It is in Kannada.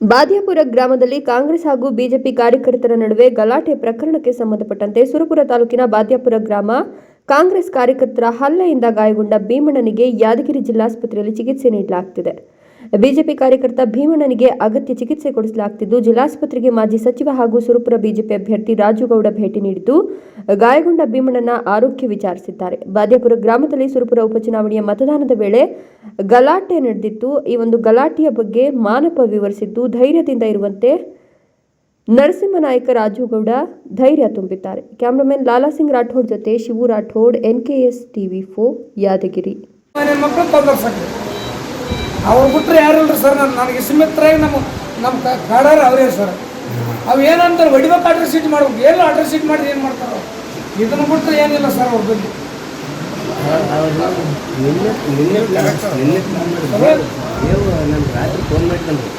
ಬಾದ್ಯಾಪುರ ಗ್ರಾಮದಲ್ಲಿ ಕಾಂಗ್ರೆಸ್ ಹಾಗೂ ಬಿಜೆಪಿ ಕಾರ್ಯಕರ್ತರ ನಡುವೆ ಗಲಾಟೆ ಪ್ರಕರಣಕ್ಕೆ ಸಂಬಂಧಪಟ್ಟಂತೆ ಸುರಪುರ ತಾಲೂಕಿನ ಬಾದ್ಯಾಪುರ ಗ್ರಾಮ ಕಾಂಗ್ರೆಸ್ ಕಾರ್ಯಕರ್ತರ ಹಲ್ಲೆಯಿಂದ ಗಾಯಗೊಂಡ ಭೀಮಣ್ಣನಿಗೆ ಯಾದಗಿರಿ ಜಿಲ್ಲಾಸ್ಪತ್ರೆಯಲ್ಲಿ ಚಿಕಿತ್ಸೆ ನೀಡಲಾಗುತ್ತಿದೆ ಬಿಜೆಪಿ ಕಾರ್ಯಕರ್ತ ಭೀಮಣ್ಣನಿಗೆ ಅಗತ್ಯ ಚಿಕಿತ್ಸೆ ಕೊಡಿಸಲಾಗುತ್ತಿದ್ದು ಜಿಲ್ಲಾಸ್ಪತ್ರೆಗೆ ಮಾಜಿ ಸಚಿವ ಹಾಗೂ ಸುರಪುರ ಬಿಜೆಪಿ ಅಭ್ಯರ್ಥಿ ರಾಜುಗೌಡ ಭೇಟಿ ನೀಡಿದ್ದು, ಗಾಯಗೊಂಡ ಭೀಮಣ್ಣನ ಆರೋಗ್ಯ ವಿಚಾರಿಸಿದ್ದಾರೆ. ಬಾದ್ಯಾಪುರ ಗ್ರಾಮದಲ್ಲಿ ಸುರಪುರ ಉಪಚುನಾವಣೆಯ ಮತದಾನದ ವೇಳೆ ಗಲಾಟೆ ನಡೆದಿತ್ತು. ಈ ಒಂದು ಗಲಾಟೆಯ ಬಗ್ಗೆ ಮಾನಪ ವಿವರಿಸಿದ್ದು, ಧೈರ್ಯದಿಂದ ಇರುವಂತೆ ನರಸಿಂಹನಾಯಕ ರಾಜುಗೌಡ ಧೈರ್ಯ ತುಂಬಿದ್ದಾರೆ. ಕ್ಯಾಮ್ರಾಮನ್ ಲಾಲಾ ಸಿಂಗ್ ರಾಠೋಡ್ ಜೊತೆ ಶಿವು ರಾಠೋಡ್ ಎನ್ಕೆಎಸ್ ಟಿವಿ ಫೋ ಯಾದಗಿರಿ. ಅವ್ರು ಬಿಟ್ಟರೆ ಯಾರು ಇಲ್ರಿ ಸರ್ ನಾನು ನನಗೆ ಸಿಮಿತ್ರಾಗಿ ನಮ್ಮ ನಮ್ಮ ಕಾಡಾರ ಅವರೇ ಸರ್ ಅವು ಏನಂತಾರೆ ಹೊಡಿಬೇಕು ಆರ್ಡರ್ ಸೀಟ್ ಮಾಡ್ಬೇಕು ಏನು ಆರ್ಡರ್ ಸೀಟ್ ಮಾಡಿ ಏನು ಮಾಡ್ತಾರೆ ಇದನ್ನು ಬಿಟ್ಟರೆ ಏನಿಲ್ಲ ಸರ್ ಅವ್ರ ಬಗ್ಗೆ ನಿನ್ನೆ ನಿನ್ನೆ ರಾತ್ರಿ ಫೋನ್ ಮಾಡ್ಕೊಂಡ್ರು